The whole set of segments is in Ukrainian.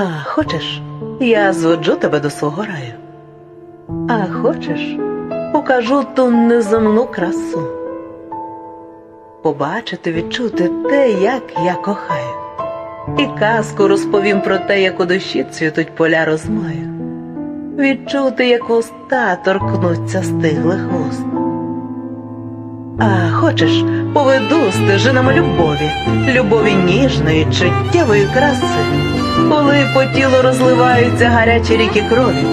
А хочеш, я зводжу тебе до свого раю. А хочеш, покажу ту неземну красу. Побачити, відчути те, як я кохаю. І казку розповім про те, як у душі цвітуть поля розмаю. Відчути, як уста торкнуться стиглих вуст. А хочеш, поведу стежинами любові, любові ніжної, чуттєвої краси, коли по тілу розливаються гарячі ріки крові,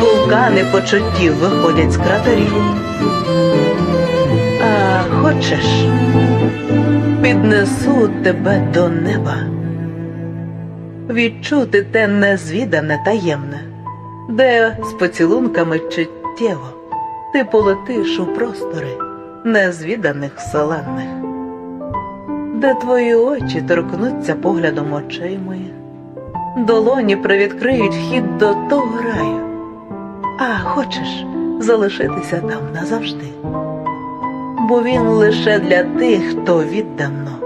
вулкани почуттів виходять з кратерів. А хочеш, піднесу тебе до неба, відчути те незвідане таємне, де з поцілунками чуттєво ти полетиш у простори незвіданих вселенних, де твої очі торкнуться поглядом очей моїх, долоні привідкриють вхід до того раю, а хочеш залишитися там назавжди, бо він лише для тих, хто віддано